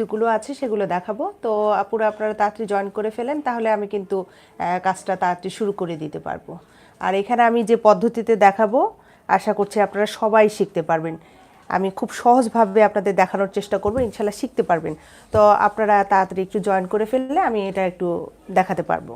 পদ্ধতিগুলো আছে, সেগুলো দেখাবো। তো আপুরা, আপনারা তাড়াতাড়ি জয়েন করে ফেলেন, তাহলে আমি কিন্তু কাজটা তাড়াতাড়ি শুরু করে দিতে পারব। আর এখানে আমি যে পদ্ধতিতে দেখাবো, আশা করছি আপনারা সবাই শিখতে পারবেন। আমি খুব সহজভাবে আপনাদের দেখানোর চেষ্টা করব, ইনশাল্লাহ শিখতে পারবেন। তো আপনারা তাড়াতাড়ি একটু জয়েন করে ফেললে আমি এটা একটু দেখাতে পারব।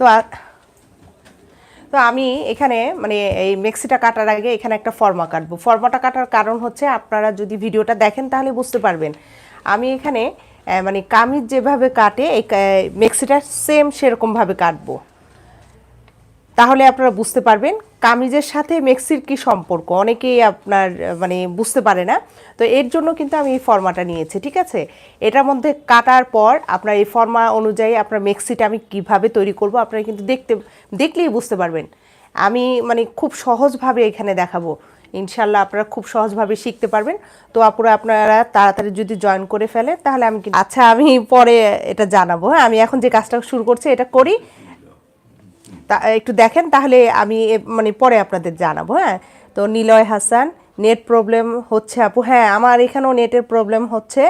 তো তো আমি এখানে মানে এই মেক্সিটা কাটার আগে এখানে একটা ফর্মা কাটবো। ফর্মাটা কাটার কারণ হচ্ছে আপনারা যদি ভিডিওটা দেখেন তাহলে বুঝতে পারবেন। আমি এখানে মানে কামিজ যেভাবে কাটে, এই মেক্সিটা সেম সেরকমভাবে কাটবো। তাহলে আপনারা বুঝতে পারবেন কামিজের সাথে মেক্সির কি সম্পর্ক? অনেকেই আপনার মানে বুঝতে পারে না। তো এর জন্য কিন্তু আমি এই ফর্মাটা নিয়েছি, ঠিক আছে? এটার মধ্যে কাটার পর আপনার এই ফর্মা অনুযায়ী আপনার মেক্সিটা আমি কীভাবে তৈরি করব আপনারা কিন্তু দেখতে, দেখলেই বুঝতে পারবেন। আমি মানে খুব সহজভাবে এখানে দেখাবো। ইনশাল্লাহ আপনারা খুব সহজভাবে শিখতে পারবেন। তো আপুরা, আপনারা তাড়াতাড়ি যদি জয়েন করে ফেলে তাহলে আমি আচ্ছা আমি পরে এটা জানাব। হ্যাঁ আমি এখন যে কাজটা শুরু করছি, এটা করি। তা, একটু দেখেন তাহলে আমি মানে পরে আপনাদের জানাব হ্যাঁ? তো নিলয় হাসান, নেট প্রবলেম হচ্ছে আপু হ্যাঁ আমার এখানেও নেটের প্রবলেম হচ্ছে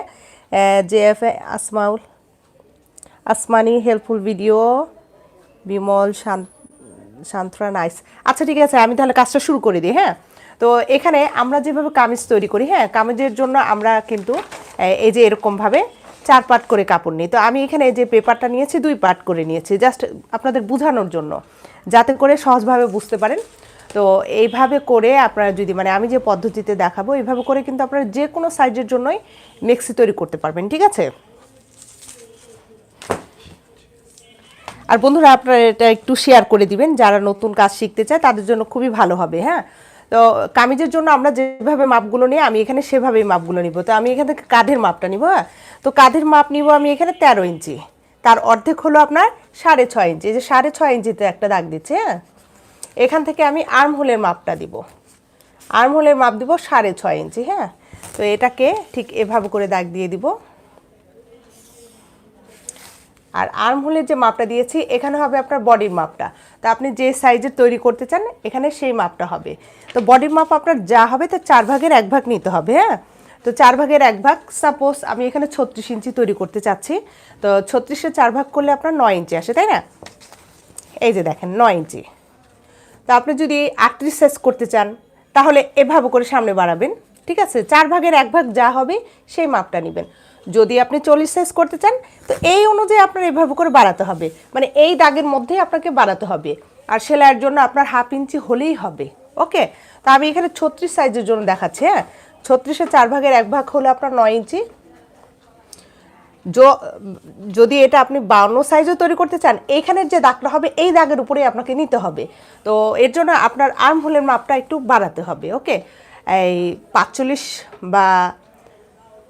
J F Asmaul, Asmani helpful video, Bimal Shanta শান্তরা, nice. আচ্ছা ঠিক আছে, আমি তাহলে কাজটা শুরু করে দিই হ্যাঁ? তো এখানে আমরা যেভাবে কামিজ তৈরি করি হ্যাঁ কামিজের জন্য আমরা কিন্তু এই যে এরকমভাবে চার পাট করে কাপড় নিই তো আমি এখানে যে পেপারটা নিয়েছি, দুই পাট করে নিয়েছি। জাস্ট আপনাদের বোঝানোর জন্য, যাতে করে সহজভাবে বুঝতে পারেন। তো এইভাবে করে আপনারা যদি মানে আমি যে পদ্ধতিতে দেখাবো, এইভাবে করে কিন্তু আপনারা যে কোনো সাইজের জন্যই মেক্সি তৈরি করতে পারবেন, ঠিক আছে? আর বন্ধুরা, আপনারা এটা একটু শেয়ার করে দিবেন। যারা নতুন কাজ শিখতে চায়, তাদের জন্য খুবই ভালো হবে হ্যাঁ? তো কামিজের জন্য আমরা যেভাবে মাপগুলো নিই, আমি এখানে সেভাবেই মাপগুলো নিব। তো আমি এখান থেকে কাঁধের মাপটা নিব হ্যাঁ? তো কাঁধের মাপ নিব আমি এখানে তেরো ইঞ্চি। তার অর্ধেক হলো আপনার সাড়ে ছয় ইঞ্চি। যে সাড়ে ছয় ইঞ্চিতে একটা দাগ দিচ্ছে হ্যাঁ? এখান থেকে আমি আর্ম হোলের মাপটা দিব। আর্ম হোলের মাপ দিব সাড়ে ছয় ইঞ্চি হ্যাঁ? তো এটাকে ঠিক এভাবে করে দাগ দিয়ে দিব। আর আর্ম হোলের যে মাপটা দিয়েছি, এখানে হবে আপনার বডির মাপটা। তো আপনি যে সাইজের তৈরি করতে চান, এখানে সেই মাপটা হবে। তো বডির মাপ আপনার যা হবে, তো চার ভাগের এক ভাগ নিতে হবে হ্যাঁ? তো চার ভাগের এক ভাগ সাপোজ আমি এখানে ছত্রিশ ইঞ্চি তৈরি করতে চাচ্ছি, তো ছত্রিশে চার ভাগ করলে আপনার নয় ইঞ্চি আসে, তাই না? এই যে দেখেন, নয় ইঞ্চি। তো আপনি যদি আটত্রিশ সাইজ করতে চান, তাহলে এভাবে করে সামনে বাড়াবেন, ঠিক আছে? চার ভাগের এক ভাগ যা হবে, সেই মাপটা নেবেন। যদি আপনি চল্লিশ সাইজ করতে চান, তো এই অনুযায়ী আপনার এভাবে করে বাড়াতে হবে। মানে এই দাগের মধ্যেই আপনাকে বাড়াতে হবে। আর সেলাইয়ের জন্য আপনার হাফ ইঞ্চি হলেই হবে। ওকে? তা আমি এখানে ছত্রিশ সাইজের জন্য দেখাচ্ছি হ্যাঁ? ছত্রিশে চার ভাগের এক ভাগ হলো আপনার নয় ইঞ্চি। যদি এটা আপনি বাউন্ন সাইজও তৈরি করতে চান এইখানের যে দাগটা হবে, এই দাগের উপরেই আপনাকে নিতে হবে। তো এর জন্য আপনার আর্ম হোলের মাপটা একটু বাড়াতে হবে, ওকে? এই পাঁচচল্লিশ বা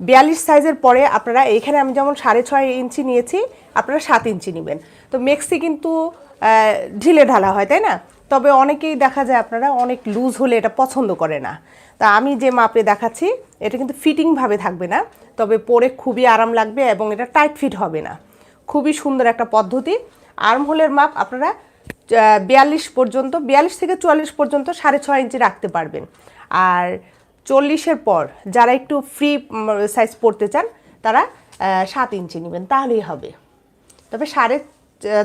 বিয়াল্লিশ সাইজের পরে আপনারা এইখানে আমি যেমন সাড়ে ছয় ইঞ্চি নিয়েছি, আপনারা সাত ইঞ্চি নেবেন। তো মেক্সি কিন্তু ঢিলে ঢালা হয়, তাই না? তবে অনেকেই দেখা যায় আপনারা অনেক লুজ হলে এটা পছন্দ করে না। তা আমি যে মাপে দেখাচ্ছি, এটা কিন্তু ফিটিংভাবে থাকবে না, তবে পরে খুবই আরাম লাগবে এবং এটা টাইট ফিট হবে না। খুবই সুন্দর একটা পদ্ধতি। আর্ম হোলের মাপ আপনারা বিয়াল্লিশ পর্যন্ত, বিয়াল্লিশ থেকে চুয়াল্লিশ পর্যন্ত সাড়ে ছয় ইঞ্চি রাখতে পারবেন। আর চল্লিশের পর যারা একটু ফ্রি সাইজ পড়তে চান, তারা সাত ইঞ্চি নেবেন, তাহলেই হবে। তবে সাড়ে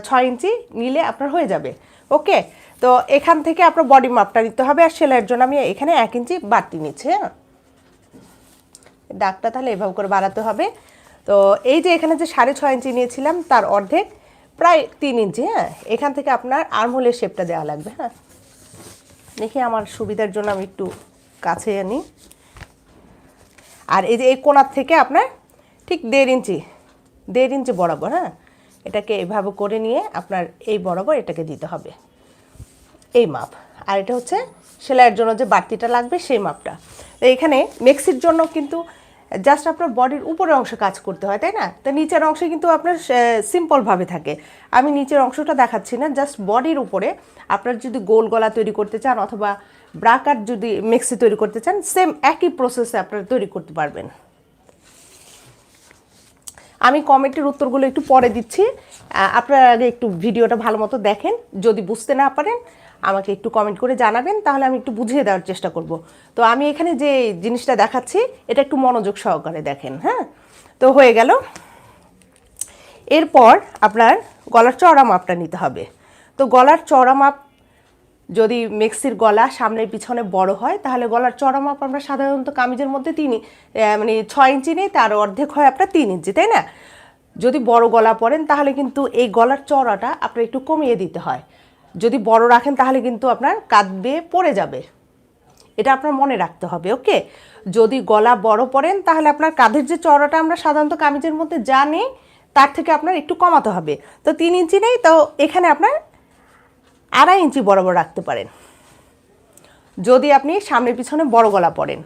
ছয় ইঞ্চি নিলে আপনার হয়ে যাবে। ওকে? তো এখান থেকে আপনার বডি মাপটা নিতে হবে, আর সেলাইয়ের জন্য আমি এখানে এক ইঞ্চি বাড়তি নিচ্ছি হ্যাঁ? দাগটা তাহলে এভাবে করে বাড়াতে হবে। তো এই যে এখানে যে সাড়ে ছয় ইঞ্চি নিয়েছিলাম, তার অর্ধেক প্রায় তিন ইঞ্চি হ্যাঁ? এখান থেকে আপনার আর্মহোলের শেপটা দেওয়া লাগবে হ্যাঁ? দেখি আমার সুবিধার জন্য আমি একটু কাছে আনি। আর এই যে এই কোণার থেকে আপনার ঠিক দেড় ইঞ্চি দেড় ইঞ্চি বরাবর হ্যাঁ? এটাকে এভাবে করে নিয়ে আপনার এই বরাবর এটাকে দিতে হবে। এই মাপ। আর এটা হচ্ছে সেলাইয়ের জন্য যে বাড়তিটা লাগবে সেই মাপটা। এখানে মেক্সির জন্য কিন্তু জাস্ট আপনার বডির উপরের অংশে কাজ করতে হয়, তাই না? তো নিচের অংশে কিন্তু আপনার সিম্পলভাবে থাকে। আমি নিচের অংশটা দেখাচ্ছি না জাস্ট বডির উপরে আপনার যদি গোল গলা তৈরি করতে চান অথবা ব্রাকার যদি মেক্সি তৈরি করতে চান সেম একই প্রসেসে আপনারা তৈরি করতে পারবেন। আমি কমেন্টের উত্তরগুলো একটু পরে দিচ্ছি। আপনারা আগে একটু ভিডিওটা ভালো মতো দেখেন। যদি বুঝতে না পারেন, আমাকে একটু কমেন্ট করে জানাবেন, তাহলে আমি একটু বুঝিয়ে দেওয়ার চেষ্টা করব। তো আমি এখানে যে জিনিসটা দেখাচ্ছি, এটা একটু মনোযোগ সহকারে দেখেন হ্যাঁ? তো হয়ে গেল। এরপর আপনার গলার চওড়া মাপটা নিতে হবে। তো গলার চওড়া মাপ যদি মেক্সির গলা সামনের পিছনে বড় হয়, তাহলে গলার চড়া মাপ আমরা সাধারণত কামিজের মধ্যে তিন মানে ছয় ইঞ্চি নেই, তার অর্ধেক হয় আপনার তিন ইঞ্চি, তাই না? যদি বড় গলা পরেন, তাহলে কিন্তু এই গলার চড়াটা আপনার একটু কমিয়ে দিতে হয়। যদি বড় রাখেন, তাহলে কিন্তু আপনার কাঁধ বেয়ে পড়ে যাবে। এটা আপনার মনে রাখতে হবে, ওকে? যদি গলা বড় পড়েন তাহলে আপনার কাঁধের যে চড়াটা আমরা সাধারণত কামিজের মধ্যে যা তার থেকে আপনার একটু কমাতে হবে। তো তিন ইঞ্চি নেই, তো এখানে আপনার আড়াই ইঞ্চি বরাবর রাখতে পারেন। যদি আপনি সামনের পিছনে বড় গলা পরেন।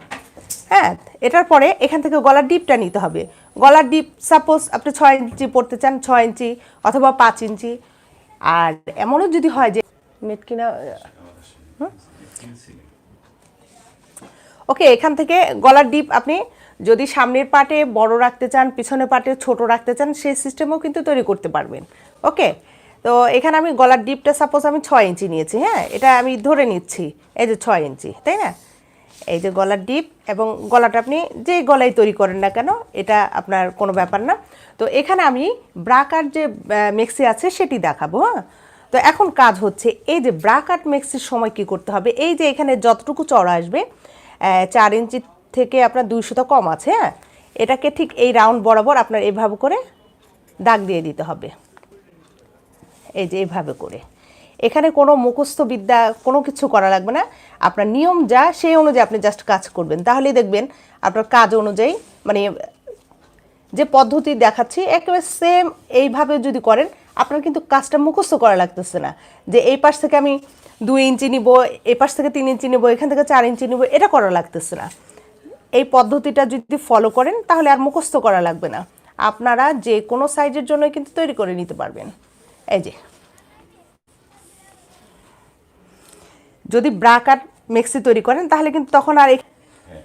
হ্যাঁ এটার পরে এখান থেকে গলার ডিপটা নিতে হবে। গলার ডিপ সাপোজ আপনি ছয় ইঞ্চি পড়তে চান, ছয় ইঞ্চি অথবা পাঁচ ইঞ্চি। আর এমনও যদি হয় যে মেটকিনা ওকে, এখান থেকে গলার ডিপ আপনি যদি সামনের পাটে বড় রাখতে চান, পিছনের পাটে ছোট রাখতে চান, সেই সিস্টেমও কিন্তু তৈরি করতে পারবেন। ওকে? তো এখানে আমি গলার ডিপটা সাপোজ আমি ছয় ইঞ্চি নিয়েছি হ্যাঁ? এটা আমি ধরে নিচ্ছি, এই যে ছয় ইঞ্চি, তাই না? এই যে গলার ডিপ এবং গলাটা আপনি যে গলায় তৈরি করেন না কেন, এটা আপনার কোনো ব্যাপার না। তো এখানে আমি ব্রাকার যে মেক্সি আছে সেটি দেখাবো হ্যাঁ? তো এখন কাজ হচ্ছে এই যে ব্রাকাট মেক্সির সময় কি করতে হবে, এই যে এখানে যতটুকু চড়া আসবে চার ইঞ্চি থেকে আপনার দুইশো কম আছে হ্যাঁ? এটাকে ঠিক এই রাউন্ড বরাবর আপনার এভাবে করে দাগ দিয়ে দিতে হবে। এই যে এইভাবে করে। এখানে কোনো মুখস্থ বিদ্যা, কোনো কিছু করা লাগবে না। আপনার নিয়ম যা, সেই অনুযায়ী আপনি জাস্ট কাজ করবেন। তাহলেই দেখবেন আপনার কাজ অনুযায়ী মানে যে পদ্ধতি দেখাচ্ছি, একেবারে সেম এইভাবে যদি করেন, আপনার কিন্তু কাজটা মুখস্থ করা লাগতেছে না। যে এই পাশ থেকে আমি দুই ইঞ্চি নিব, এই পাশ থেকে তিন ইঞ্চি নিব, এখান থেকে চার ইঞ্চি নিব, এটা করা লাগতেছে না। এই পদ্ধতিটা যদি ফলো করেন, তাহলে আর মুখস্থ করা লাগবে না। আপনারা যে কোনো সাইজের জন্য কিন্তু তৈরি করে নিতে পারবেন। এই যে। যদি ব্রাকার মেক্সি তৈরি করেন তাহলে কিন্তু তখন আর এই হ্যাঁ।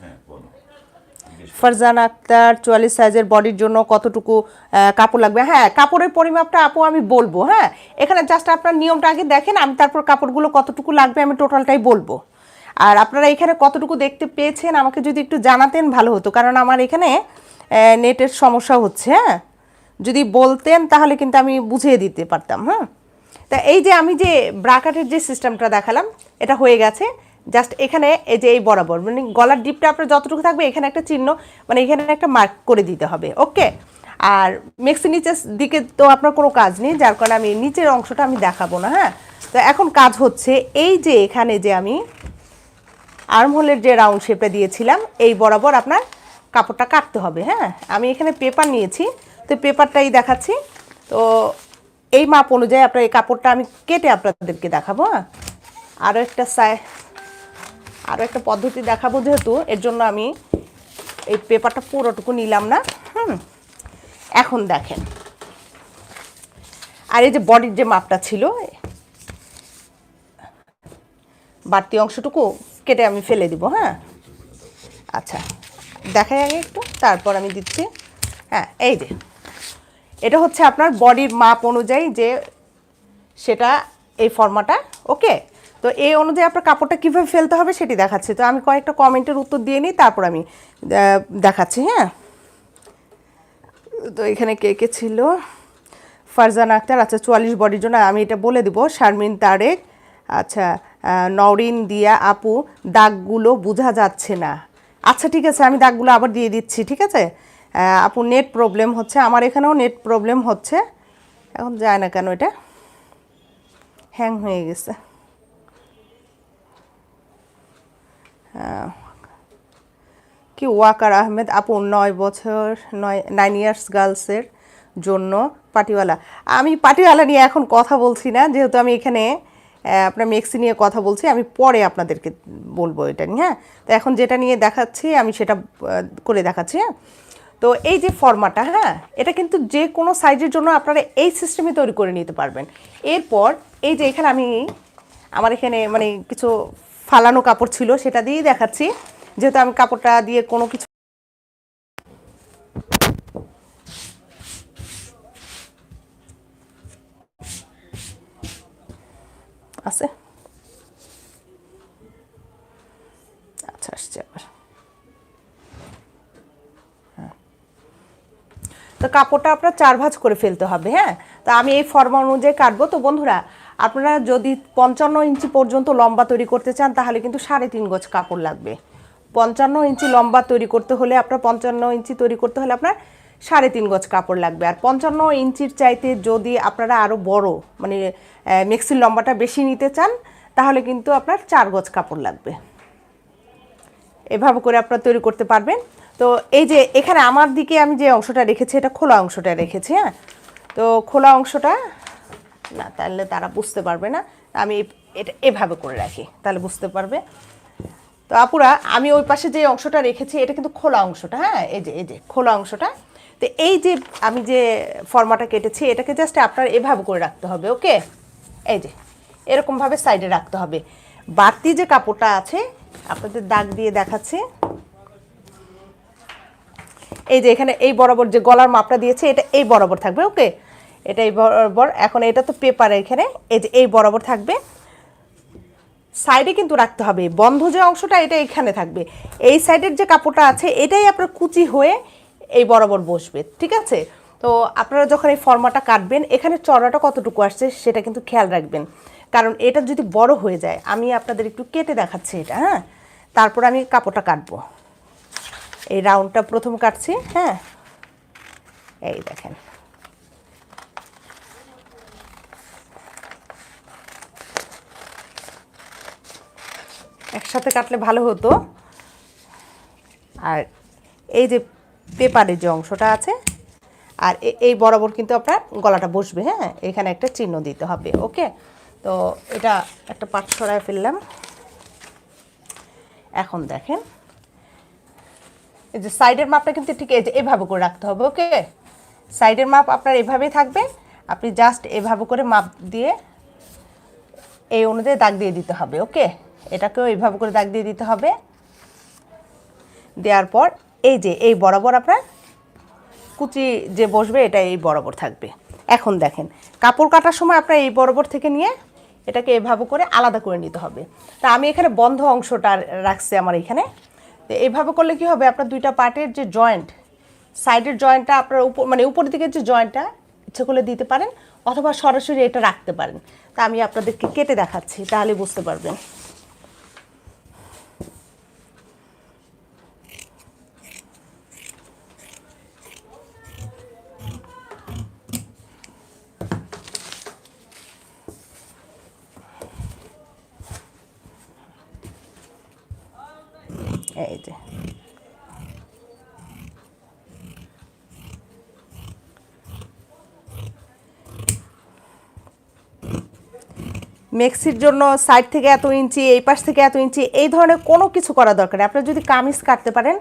হ্যাঁ ফারজান আক্তার চুয়াল্লিশ সাইজের বডির জন্য কতটুকু কাপড় লাগবে? হ্যাঁ কাপড়ের পরিমাপটা আপু আমি বলব হ্যাঁ। এখানে জাস্ট আপনার নিয়মটা আগে দেখেন আমি তারপর কাপড়গুলো কতটুকু লাগবে আমি টোটালটাই বলব। আর আপনারা এখানে কতটুকু দেখতে পেয়েছেন আমাকে যদি একটু জানাতেন ভালো হতো কারণ আমার এখানে নেটের সমস্যা হচ্ছে হ্যাঁ। যদি বলতেন, তাহলে কিন্তু আমি বুঝিয়ে দিতে পারতাম হ্যাঁ? তা এই যে আমি যে ব্রাকাটের যে সিস্টেমটা দেখালাম, এটা হয়ে গেছে। জাস্ট এখানে এই যে এই বরাবর মানে গলার ডিপটা আপনার যতটুকু থাকবে, এখানে একটা চিহ্ন মানে এখানে একটা মার্ক করে দিতে হবে ওকে আর মেক্সি নিচের দিকে তো আপনার কোনো কাজ নেই, যার কারণে আমি নিচের অংশটা আমি দেখাবো না হ্যাঁ? তো এখন কাজ হচ্ছে এই যে এখানে যে আমি আর্মহোলের যে রাউন্ড শেপে দিয়েছিলাম, এই বরাবর আপনার কাপড়টা কাটতে হবে হ্যাঁ? আমি এখানে পেপার নিয়েছি তো পেপারটাই দেখাচ্ছি। তো এই মাপ অনুযায়ী আপনার এই কাপড়টা আমি কেটে আপনাদেরকে দেখাবো হ্যাঁ? আরও একটা সাই আরও একটা পদ্ধতি দেখাবো যেহেতু, এর জন্য আমি এই পেপারটা পুরোটুকু নিলাম না, হুম? এখন দেখেন। আর এই যে বডির যে মাপটা ছিল, বাড়তি অংশটুকু কেটে আমি ফেলে দিব হ্যাঁ? আচ্ছা দেখাই আগে একটু, তারপর আমি দিচ্ছি হ্যাঁ এই যে। এটা হচ্ছে আপনার বডির মাপ অনুযায়ী যে সেটা এই ফর্মাটা ওকে তো এই অনুযায়ী আপনার কাপড়টা কীভাবে ফেলতে হবে সেটি দেখাচ্ছি। তো আমি কয়েকটা কমেন্টের উত্তর দিয়ে নিই তারপর আমি দেখাচ্ছি হ্যাঁ? তো এখানে কে কে ছিল? ফারজান আক্তার আচ্ছা চুয়াল্লিশ বডির জন্য আমি এটা বলে দিব। শারমিন তারেক আচ্ছা আহ, নওরিন দিয়া আপু দাগগুলো বোঝা যাচ্ছে না। আচ্ছা ঠিক আছে আমি দাগগুলো আবার দিয়ে দিচ্ছি ঠিক আছে? আপু নেট প্রবলেম হচ্ছে। আমার এখানেও নেট প্রবলেম হচ্ছে। এখন যায় না কেন এটা? হ্যাং হয়ে গেছে। কি ওয়াকার আহমেদ? আপু, নয় বছর, নয় নাইন ইয়ার্স গার্লসের জন্য পাটিওয়ালা। আমি পাটিওয়ালা নিয়ে এখন কথা বলছি না, যেহেতু আমি এখানে আপনার মেক্সি নিয়ে কথা বলছি, আমি পরে আপনাদেরকে বলব এটা নিয়ে হ্যাঁ? তো এখন যেটা নিয়ে দেখাচ্ছি, আমি সেটা করে দেখাচ্ছি হ্যাঁ? তো এই যে ফর্মাটা হ্যাঁ এটা কিন্তু যে কোনো সাইজের জন্য আপনারা এই সিস্টেমে তৈরি করে নিতে পারবেন। এরপর এই যে এখানে আমি আমার এখানে মানে কিছু ফালানো কাপড় ছিল, সেটা দিয়েই দেখাচ্ছি। যেহেতু আমি কাপড়টা দিয়ে কোনো কিছু আছে? আচ্ছা আসছে আবার। তো কাপড়টা আপনার চার ভাঁজ করে ফেলতে হবে হ্যাঁ? তো আমি এই ফর্মা অনুযায়ী কাটবো। তো বন্ধুরা, আপনারা যদি পঞ্চান্ন ইঞ্চি পর্যন্ত লম্বা তৈরি করতে চান, তাহলে কিন্তু সাড়ে তিন গজ কাপড় লাগবে। পঞ্চান্ন ইঞ্চি লম্বা তৈরি করতে হলে আপনার, পঞ্চান্ন ইঞ্চি তৈরি করতে হলে আপনার সাড়ে তিন গজ কাপড় লাগবে। আর পঞ্চান্ন ইঞ্চির চাইতে যদি আপনারা আরও বড় মানে মিক্সির লম্বাটা বেশি নিতে চান, তাহলে কিন্তু আপনার চার গজ কাপড় লাগবে। এভাবে করে আপনারা তৈরি করতে পারবেন। তো এই যে এখানে আমার দিকে আমি যে অংশটা রেখেছি, এটা খোলা অংশটা রেখেছি হ্যাঁ? তো খোলা অংশটা, না, তাহলে তারা বুঝতে পারবে না। আমি এটা এভাবে করে রাখি, তাহলে বুঝতে পারবে। তো আপুরা, আমি ওই পাশে যে অংশটা রেখেছি, এটা কিন্তু খোলা অংশটা হ্যাঁ? এই যে এই যে, খোলা অংশটা। তো এই যে আমি যে ফর্মাটা কেটেছি, এটাকে জাস্ট আপনার এভাবে করে রাখতে হবে, ওকে? এই যে, এরকমভাবে সাইডে রাখতে হবে। বাড়তি যে কাপড়টা আছে, আপনাদের দাগ দিয়ে দেখাচ্ছি। এই যে এখানে এই বরাবর যে গলার মাপটা দিয়েছে, এটা এই বরাবর থাকবে, ওকে? এটা এই বরাবর, এখন এটা তো পেপার এখানে, এই যে এই বরাবর থাকবে। সাইডে কিন্তু রাখতে হবে, বন্ধ যে অংশটা, এটা এখানে থাকবে। এই সাইডের যে কাপড়টা আছে, এটাই আপনার কুচি হয়ে এই বরাবর বসবে, ঠিক আছে? তো আপনারা যখন এই ফর্মাটা কাটবেন, এখানে চড়াটা কতটুকু আসছে, সেটা কিন্তু খেয়াল রাখবেন। কারণ এটা যদি বড় হয়ে যায়, আমি আপনাদের একটু কেটে দেখাচ্ছি এটা হ্যাঁ? তারপর আমি কাপড়টা কাটবো। এই রাউন্ডটা প্রথম কাটছি হ্যাঁ? এই দেখেন। একসাথে কাটলে ভালো হতো। আর এই যে পেপারের যে অংশটা আছে, আর এই বরাবর কিন্তু আপনার গলাটা বসবে হ্যাঁ? এখানে একটা চিহ্ন দিতে হবে, ওকে? তো এটা একটা পাট ছড়ায় ফেললাম। এখন দেখেন। এই যে সাইডের মাপটা কিন্তু ঠিক এই যে এভাবে করে রাখতে হবে, ওকে? সাইডের মাপ আপনার এভাবেই থাকবে। আপনি জাস্ট এভাবে করে মাপ দিয়ে এই অনুযায়ী দাগ দিয়ে দিতে হবে, ওকে? এটাকেও এইভাবে করে দাগ দিয়ে দিতে হবে। দেওয়ার পর এই যে, এই বরাবর আপনার কুচি যে বসবে, এটা এই বরাবর থাকবে। এখন দেখেন, কাপড় কাটার সময় আপনার এই বরাবর থেকে নিয়ে এটাকে এভাবে করে আলাদা করে নিতে হবে। তা আমি এখানে বন্ধ অংশটা রাখছি আমার এখানে। তো এইভাবে করলে কি হবে? আপনার দুইটা পার্টের যে জয়েন্ট সাইডের জয়েন্টটা আপনার উপর মানে উপর দিকের যে জয়েন্টটা ইচ্ছে করলে দিতে পারেন, অথবা সরাসরি এটা রাখতে পারেন। তা আমি আপনাদেরকে কেটে দেখাচ্ছি, তাহলে বুঝতে পারবেন। এই যে মেক্সির জন্য সাইড থেকে এত ইঞ্চি এই পাশ থেকে এত ইঞ্চি এই ধরনের কোনো কিছু করা দরকার আপনারা যদি কামিজ কাটতে পারেন,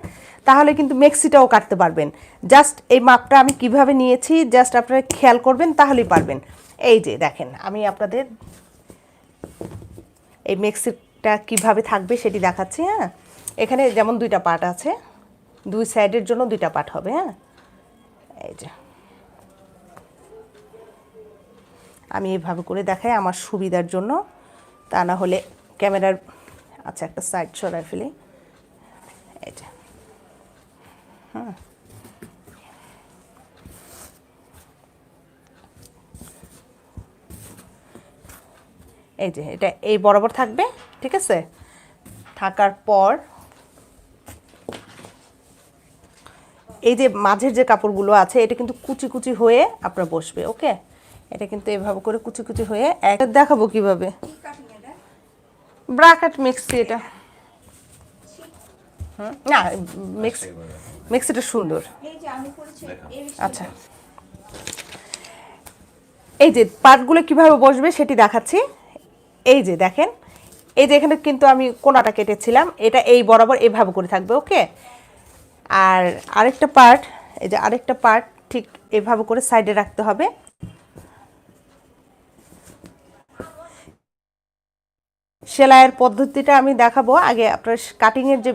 তাহলে কিন্তু মেক্সিটাও কাটতে পারবেন। জাস্ট এই মাপটা আমি কীভাবে নিয়েছি জাস্ট আপনারা খেয়াল করবেন, তাহলেই পারবেন। এই যে দেখেন, আমি আপনাদের এই মেক্সিটা কীভাবে থাকবে সেটি দেখাচ্ছি হ্যাঁ? এখানে যেমন দুইটা পার্ট আছে, দুই সাইডের জন্য দুইটা পার্ট হবে হ্যাঁ? এই যে। আমি এভাবে করে দেখাই আমার সুবিধার জন্য, তা না হলে ক্যামেরার আচ্ছা একটা সাইড সরাই ফেলি। এই যে। হুম। এই যে, এটা এই বরাবর থাকবে, ঠিক আছে? থাকার পর এই যে মাঝের যে কাপড়গুলো আছে এটা কিন্তু কুচি কুচি হয়ে আপনার বসবে ওকে? এটা কিন্তু এভাবে করে কুচি কুচি হয়ে একটা দেখাবো কীভাবে। ব্রাকেট মিক্সি এটা। হুম, না মিক্স মিক্সিটা সুন্দর। আচ্ছা। এই যে পার্টগুলো কীভাবে বসবে সেটি দেখাচ্ছি। এই যে দেখেন এই যে এখানে কিন্তু আমি কোনাটা কেটেছিলাম এটা এই বরাবর এভাবে করে থাকবে ওকে? আর আরেকটা পার্ট এই যে আরেকটা পার্ট ঠিক এভাবে করে সাইডে রাখতে হবে। সেলাইয়ের পদ্ধতিটা আমি দেখাবো। আগে আপনার কাটিংয়ের যে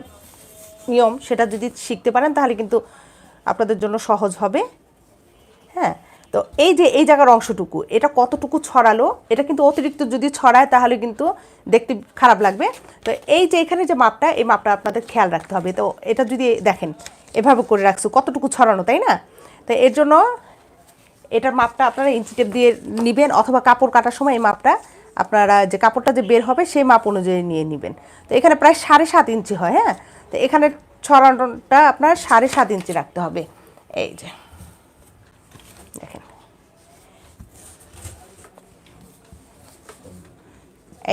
নিয়ম, সেটা যদি শিখতে পারেন, তাহলে কিন্তু আপনাদের জন্য সহজ হবে। হ্যাঁ? তো এই যে এই জায়গার অংশটুকু, এটা কতটুকু ছড়ালো? এটা কিন্তু অতিরিক্ত যদি ছড়ায় তাহলে কিন্তু দেখতে খারাপ লাগবে। তো এই যে এখানে যে মাপটা, এই মাপটা আপনাদের খেয়াল রাখতে হবে। তো এটা যদি দেখেন, এভাবে করে রাখছো, কতটুকু ছড়ানো, তাই না? তো এর জন্য এটার মাপটা আপনারা ইঞ্চি টেপ দিয়ে নেবেন অথবা কাপড় কাটার সময় এই মাপটা আপনারা যে কাপড়টা যে বের হবে সেই মাপ অনুযায়ী নিয়ে নেবেন। তো এখানে প্রায় সাড়ে সাত ইঞ্চি হয় হ্যাঁ? তো এখানে ছড়ানোটা আপনার সাড়ে সাত ইঞ্চি রাখতে হবে। এই যে।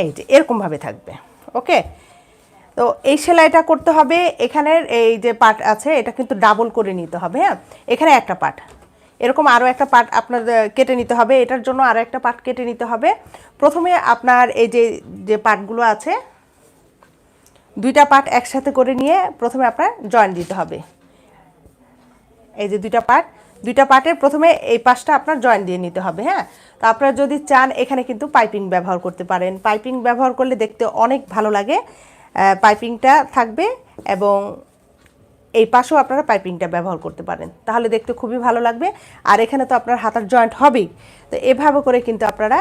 এই যে, এরকমভাবে থাকবে ওকে তো এই সেলাইটা করতে হবে, এখানের এই যে পার্ট আছে, এটা কিন্তু ডাবল করে নিতে হবে হ্যাঁ? এখানে একটা পার্ট এরকম আরও একটা পার্ট আপনার কেটে নিতে হবে, এটার জন্য আরও একটা পার্ট কেটে নিতে হবে। প্রথমে আপনার এই যে যে পার্টগুলো আছে, দুইটা পার্ট একসাথে করে নিয়ে প্রথমে আপনার জয়েন দিতে হবে। এই যে দুইটা পার্ট দুইটা পার্টের প্রথমে এই পাশটা আপনার জয়েন দিয়ে নিতে হবে হ্যাঁ? তো আপনারা যদি চান, এখানে কিন্তু পাইপিং ব্যবহার করতে পারেন। পাইপিং ব্যবহার করলে দেখতে অনেক ভালো লাগে। পাইপিংটা থাকবে এবং এই পাশেও আপনারা পাইপিংটা ব্যবহার করতে পারেন। তাহলে দেখতে খুবই ভালো লাগবে। আর এখানে তো আপনার হাতার জয়েন্ট হবেই। তো এভাবে করে কিন্তু আপনারা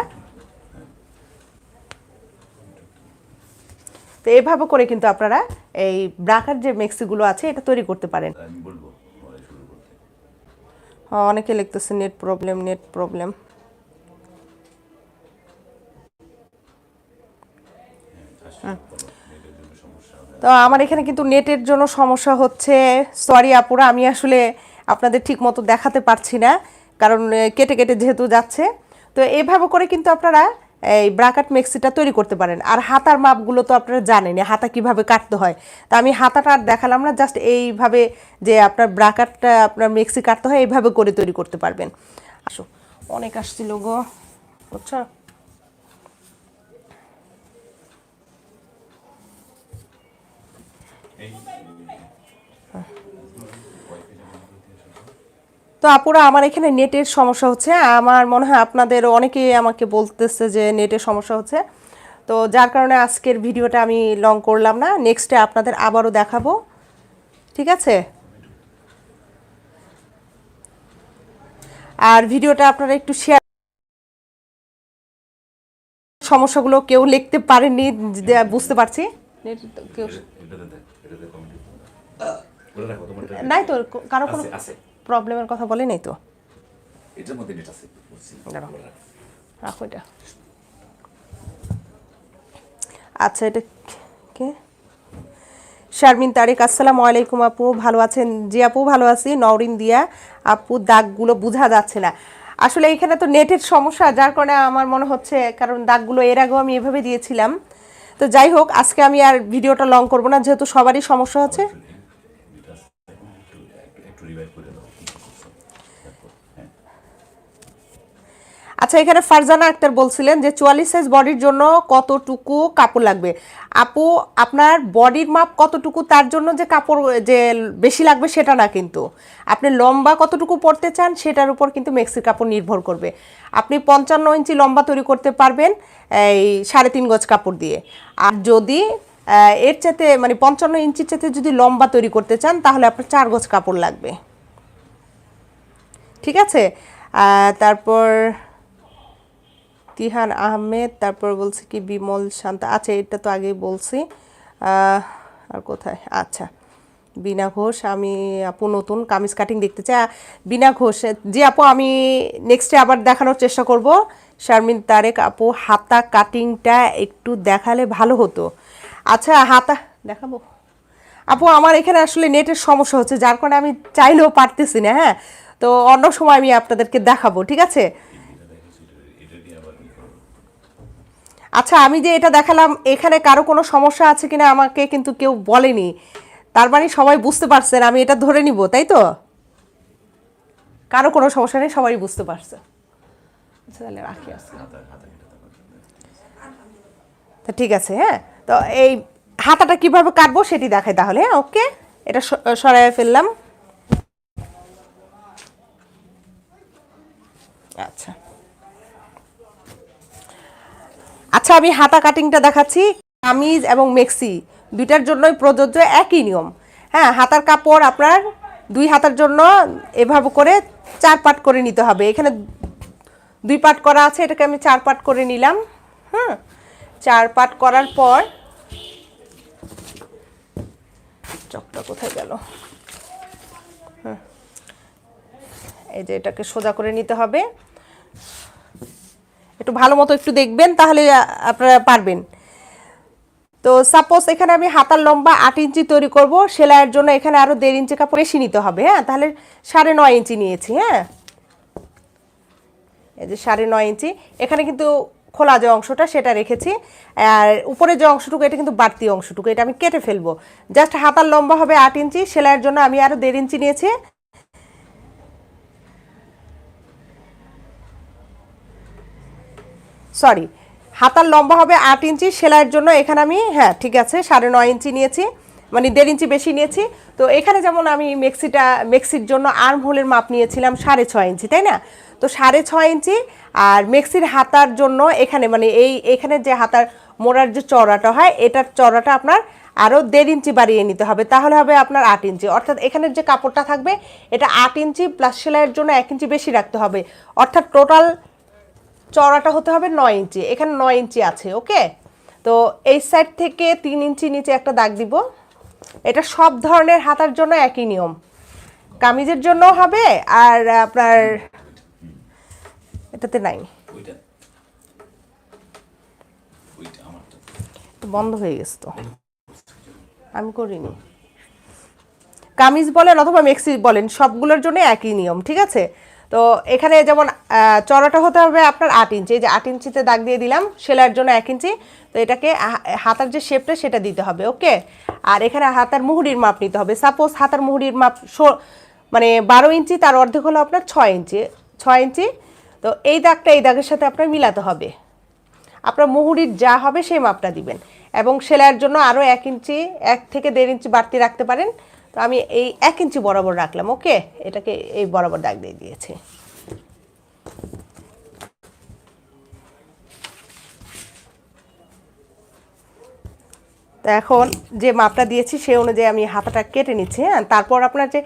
তো এভাবে করে কিন্তু আপনারা এই ব্রাকার যে মেক্সিগুলো আছে, এটা তৈরি করতে পারেন আমি বলব পরে শুরু করতে হ্যাঁ, অনেকে লিখতেছে নেট প্রবলেম নেট প্রবলেম তো আমার এখানে কিন্তু নেটের জন্য সমস্যা হচ্ছে সরি আপুরা, আমি আসলে আপনাদের ঠিক মতো দেখাতে পারছি না, কারণ কেটে কেটে যেহেতু যাচ্ছে। তো এভাবে করে কিন্তু আপনারা এই ব্রাকাট মেক্সিটা তৈরি করতে পারেন। আর হাতার মাপগুলো তো আপনারা জানেন হাতা কীভাবে কাটতে হয়। তা আমি হাতাটা আর দেখালাম না জাস্ট এইভাবে যে আপনার ব্রাকাটটা আপনার মেক্সি কাটতে হয়, এইভাবে করে তৈরি করতে পারবেন। আসো, অনেক আসছিল গো, বুঝছ? তো আপুরা আমার এখানে নেটের সমস্যা হচ্ছে। আমার মনে হয় আপনাদের অনেকেই আমাকে বলতেছে যে নেটের সমস্যা হচ্ছে। তো যার কারণে আজকের ভিডিওটা আমি লং করলাম না। নেক্সটে আপনাদের আবারও দেখাবো। ঠিক আছে? আর ভিডিওটা আপনারা একটু শেয়ার সমস্যাগুলো কেউ লিখতে পারেননি বুঝতে পারছি। নাই তো কারও কোনো আছে আছে। প্রবলেমের কথা বলে নেই তো? এটার মধ্যে নেট আছে। রাখো। এটা। আচ্ছা এটা কে? শারমিন তারিক আসসালামু আলাইকুম আপু ভালো আছেন? জি আপু ভালো আছি। নওরিন দিয়া আপু দাগগুলো বোঝা যাচ্ছে না। আসলে এখানে তো নেটের সমস্যা যার কারণে আমার মনে হচ্ছে কারণ দাগগুলো এর আগেও আমি এভাবে দিয়েছিলাম। তো যাই হোক আজকে আমি আর ভিডিওটা লং করব না যেহেতু সবারই সমস্যা হচ্ছে এটা আছে, এখন একটু একটু- একটু রিভাইভ করে দাও কি কি করছ তারপর হ্যাঁ আচ্ছা এখানে ফারজানা আক্তার বলছিলেন যে চুয়াল্লিশ সাইজ বডির জন্য কতটুকু কাপড় লাগবে? আপু, আপনার বডির মাপ কতটুকু? তার জন্য যে কাপড়, যে বেশি লাগবে সেটা না কিন্তু। আপনি লম্বা কতটুকু পরতে চান সেটার উপর কিন্তু মেক্সির কাপড় নির্ভর করবে। আপনি পঞ্চান্ন ইঞ্চি লম্বা তৈরি করতে পারবেন, এই সাড়ে তিন গজ কাপড় দিয়ে। আর যদি এর চাইতে মানে পঞ্চান্ন ইঞ্চির চাইতে যদি লম্বা তৈরি করতে চান, তাহলে আপনার চার গজ কাপড় লাগবে। ঠিক আছে? তারপর তিহান আহমেদ, তারপর বলছে কি বিমল শান্ত। আচ্ছা এটা তো আগেই বলছি। আর কোথায়? আচ্ছা বিনা ঘোষ, আমি আপু নতুন, কামিজ কাটিং দেখতে চাই। বিনা ঘোষ জি আপু, আমি নেক্সটে আবার দেখানোর চেষ্টা করব। শারমিন তারেক, আপু, হাতা কাটিংটা একটু দেখালে ভালো হতো। আচ্ছা হাতা, দেখাবো। আপু, আমার এখানে আসলে নেটের সমস্যা হচ্ছে, যার কারণে আমি চাইলেও পারতেছি না হ্যাঁ? তো অন্য সময় আমি আপনাদেরকে দেখাবো, ঠিক আছে এটা দিয়ে আবার কি করব আচ্ছা আমি যে এটা দেখালাম, এখানে কারও কোনো সমস্যা আছে কিনা আমাকে কিন্তু কেউ বলেনি। তার মানে সবাই বুঝতে পারছেন, আমি এটা ধরে নিব, তাই তো? কারও কোনো সমস্যা নেই, সবাই বুঝতে পারছে। আচ্ছা তাহলে রাখি তা ঠিক আছে হ্যাঁ? তো এই হাতাটা কীভাবে কাটবো সেটি দেখাই তাহলে হ্যাঁ ওকে? এটা সরাই ফেললাম। আচ্ছা। আচ্ছা আমি হাতা কাটিংটা দেখাচ্ছি। কামিজ এবং মেক্সি, দুইটার জন্যই প্রযোজ্য একই নিয়ম। হ্যাঁ হাতার কাপড় আপনার দুই হাতার জন্য এভাবে করে চার পাট করে নিতে হবে। এখানে দুই পার্ট করা আছে, এটাকে আমি চার পার্ট করে নিলাম। হ্যাঁ চার পার্ট করার পর চকটা কোথায় গেল। এই যে এটাকে সোজা করে নিতে হবে। একটু ভালো মতো একটু দেখবেন, তাহলে আপনারা পারবেন। তো সাপোজ এখানে আমি হাতার লম্বা আট ইঞ্চি তৈরি করব, সেলাইয়ের জন্য এখানে আরও দেড় ইঞ্চি কাপড় বেশি নিতে হবে হ্যাঁ? তাহলে সাড়ে নয় ইঞ্চি নিয়েছি হ্যাঁ? এই যে সাড়ে নয় ইঞ্চি, এখানে কিন্তু খোলা যে অংশটা সেটা রেখেছি, আর উপরে যে অংশটুকু, এটা কিন্তু বাড়তি অংশটুকু, এটা আমি কেটে ফেলব। জাস্ট হাতার লম্বা হবে আট ইঞ্চি, সেলাইয়ের জন্য আমি আরও দেড় ইঞ্চি নিয়েছি। সরি হাতার লম্বা হবে আট ইঞ্চি, সেলাইয়ের জন্য এখানে আমি হ্যাঁ ঠিক আছে, সাড়ে নয় ইঞ্চি নিয়েছি মানে দেড় ইঞ্চি বেশি নিয়েছি। তো এখানে যেমন আমি মেক্সিটা, মেক্সির জন্য আর্ম হোলের মাপ নিয়েছিলাম সাড়ে ছয় ইঞ্চি, তাই না? তো সাড়ে ছয় ইঞ্চি, আর মেক্সির হাতার জন্য এখানে মানে এই, এখানে যে হাতার মোড়ার যে চড়াটা হয়, এটার চড়াটা আপনার আরও দেড় ইঞ্চি বাড়িয়ে নিতে হবে। তাহলে হবে আপনার আট ইঞ্চি। অর্থাৎ এখানের যে কাপড়টা থাকবে, এটা আট ইঞ্চি, প্লাস সেলাইয়ের জন্য এক ইঞ্চি বেশি রাখতে হবে। অর্থাৎ টোটাল চওড়াটা হতে হবে নয় ইঞ্চি। এখানে নয় ইঞ্চি আছে ওকে? তো এই সাইড থেকে তিন ইঞ্চি নিচে একটা দাগ দিব। এটা সব ধরনের হাতার জন্য একই নিয়ম। কামিজের জন্য হবে আর আপনার এটাতে নাই। বন্ধ হয়ে গেছে তো। আমি করিনি। কামিজ বলেন অথবা মেক্সি বলেন সবগুলোর জন্য একই নিয়ম ঠিক আছে? তো এখানে যেমন চড়াটা হতে হবে আপনার আট ইঞ্চি। এই যে আট ইঞ্চিতে দাগ দিয়ে দিলাম, সেলাইয়ের জন্য এক ইঞ্চি। তো এটাকে হাতার যে শেপটা সেটা দিতে হবে, ওকে? আর এখানে হাতার মুহুরির মাপ নিতে হবে। সাপোজ হাতার মুহুরির মাপ মানে বারো ইঞ্চি, তার অর্ধেক হলো আপনার ছয় ইঞ্চি ছয় ইঞ্চি। তো এই দাগটা এই দাগের সাথে আপনার মিলাতে হবে। আপনার মুহুরির যা হবে, সেই মাপটা দিবেন। এবং সেলাইয়ের জন্য আরও এক ইঞ্চি, এক থেকে দেড় ইঞ্চি বাড়তি রাখতে পারেন। তো আমি এই এক ইঞ্চি বরাবর রাখলাম, ওকে? এটাকে এই বরাবর দাগ দিয়ে দিয়েছি। তো এখন যে মাপটা দিয়েছি সেই অনুযায়ী আমি হাতাটা কেটে নিচ্ছি হ্যাঁ? তারপর আপনার যে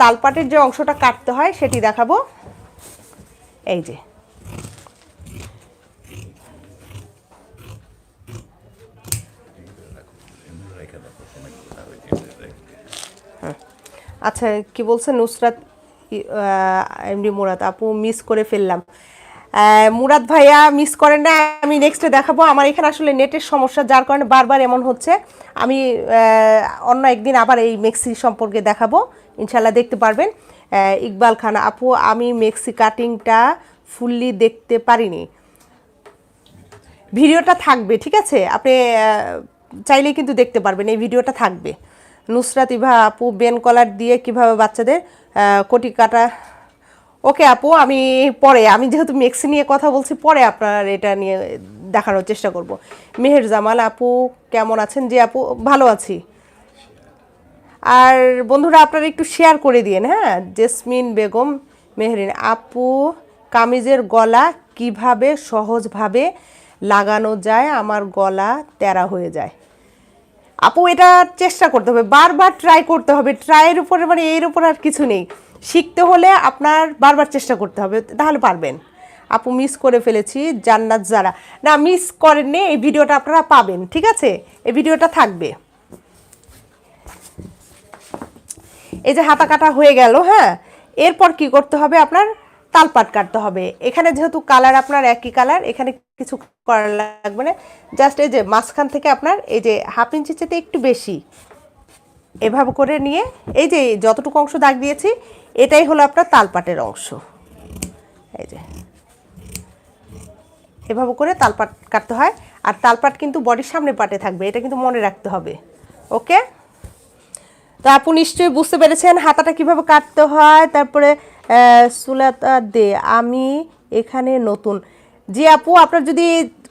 তালপাটের যে অংশটা কাটতে হয়, সেটি দেখাবো। এই যে এমনি রেখে দেখো অনেকগুলো আর ওই রেখে আচ্ছা কি বলছে? নুসরাত এমডি মুরাদ আপু মিস করে ফেললাম। মুরাদ ভাইয়া মিস করেন না আমি নেক্সটে দেখাবো। আমার এখানে আসলে নেটের সমস্যা যার কারণে বারবার এমন হচ্ছে। আমি অন্য একদিন আবার এই মেক্সি সম্পর্কে দেখাবো। ইনশাল্লাহ দেখতে পারবেন। ইকবাল খান আপু আমি মেক্সি কাটিংটা ফুললি দেখতে পারিনি। ভিডিওটা থাকবে ঠিক আছে? আপনি আহ, চাইলেই কিন্তু দেখতে পারবেন এই ভিডিওটা থাকবে। নুসরাত, ইভা, আপু, বেন, কলার দিয়ে কীভাবে বাচ্চাদের কোটি কাটা? ওকে, আপু, আমি পরে, আমি যেহেতু মেক্সি নিয়ে কথা বলছি, পরে আপনার এটা নিয়ে দেখানোর চেষ্টা করব। মেহের জামাল, আপু, কেমন আছেন? যে আপু, ভালো আছি। আর বন্ধুরা, আপনারা একটু শেয়ার করে দিন হ্যাঁ? জেসমিন বেগম, মেহরিন, আপু, কামিজের গলা কীভাবে সহজভাবে লাগানো যায়? আমার গলা তেরা হয়ে যায়। আপু, এটা চেষ্টা করতে হবে, বারবার ট্রাই করতে হবে ট্রাইয়ের উপরে মানে এর উপর আর কিছু নেই। শিখতে হলে আপনার বারবার চেষ্টা করতে হবে, তাহলে পারবেন। আপু মিস করে ফেলেছি, জান্নাত যারা। না মিস করেননি, এই ভিডিওটা আপনারা পাবেন, ঠিক আছে? এই ভিডিওটা থাকবে। এই যে হাতা কাটা হয়ে গেল হ্যাঁ? এরপর কি করতে হবে আপনার? তালপাট কাটতে হবে। এখানে যেহেতু কালার আপনার একই কালার, এখানে কিছু করা লাগবে না। জাস্ট এই যে মাঝখান থেকে আপনার এই যে হাফ ইঞ্চি চেতে একটু বেশি এভাবে করে নিয়ে এই যে যতটুকু অংশ দাগ দিয়েছি, এটাই হলো আপনার তালপাটের অংশ। এই যে এভাবে করে তালপাট কাটতে হয়। আর তালপাট কিন্তু বডির সামনে পাটে থাকবে, এটা কিন্তু মনে রাখতে হবে। ওকে তো আপু নিশ্চয়ই বুঝতে পেরেছেন, হাতাটা কীভাবে কাটতে হয়, তারপরে সুলাতা দে, আমি এখানে নতুন। জি আপু, আপনার যদি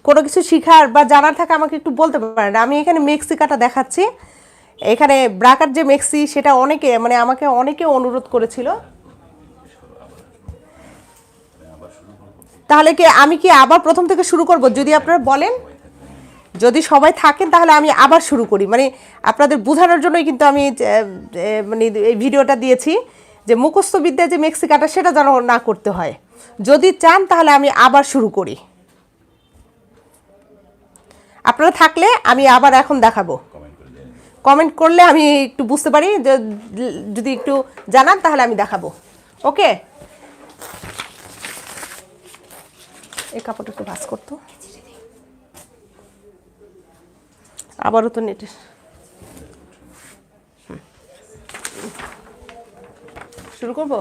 কোনো কিছু শিখার বা জানার থাকে আমাকে একটু বলতে পারেন। আমি এখানে মেক্সি কাটা দেখাচ্ছি। এখানে ব্রাকার যে মেক্সি, সেটা অনেকে মানে আমাকে অনেকে অনুরোধ করেছিল। তাহলে কি আমি কি আবার প্রথম থেকে শুরু করব, যদি আপনারা বলেন? যদি সবাই থাকেন তাহলে আমি আবার শুরু করি। মানে আপনাদের বোঝানোর জন্যই কিন্তু আমি মানে এই ভিডিওটা দিয়েছি যে মুখস্থ বিদ্যায় যে মেক্সিকাটা সেটা যেন না করতে হয়। যদি চান তাহলে আমি আবার শুরু করি। আপনারা থাকলে আমি আবার এখন দেখাবো। কমেন্ট করলে আমি একটু বুঝতে পারি যে যদি একটু জানান তাহলে আমি দেখাবো। ওকে এই কাপড়টা একটু ভাস করতো। আবারও তো নেটে হুম। শুরু করব?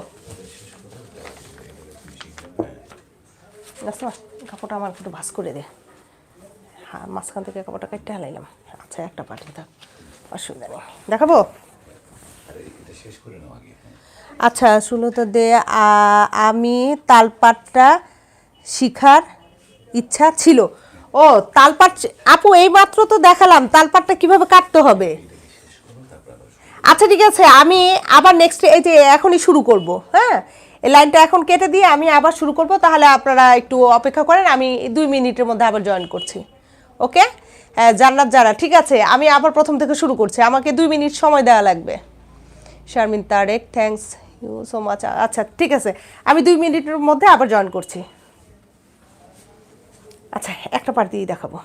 কাপড়টা আমার একটু ভাস করে দে। হ্যাঁ মাঝখান থেকে কাপড়টা কেটে হালাইলাম আচ্ছা একটা পাঠিয়ে থাক অসুবিধা নেই দেখাবো? আচ্ছা শুনো তো দে আমি তালপাটটা শিখার ইচ্ছা ছিল। ও, তালপাট আপু, এই মাত্র তো দেখালাম, তালপাটটা কীভাবে কাটতে হবে? আচ্ছা ঠিক আছে, আমি আবার নেক্সট এই যে এখনই শুরু করব হ্যাঁ? এই লাইনটা এখন কেটে দিয়ে আমি আবার শুরু করব, তাহলে আপনারা একটু অপেক্ষা করেন, আমি দুই মিনিটের মধ্যে আবার জয়েন করছি, ওকে? হ্যাঁ জান্নাত যারা, ঠিক আছে, আমি আবার প্রথম থেকে শুরু করছি, আমাকে দুই মিনিট সময় দেওয়া লাগবে। Sharmin Tareq thanks you so much আচ্ছা ঠিক আছে, আমি দুই মিনিটের মধ্যে আবার জয়েন করছি। আচ্ছা একটা পার্ট দিয়ে দেখাবো।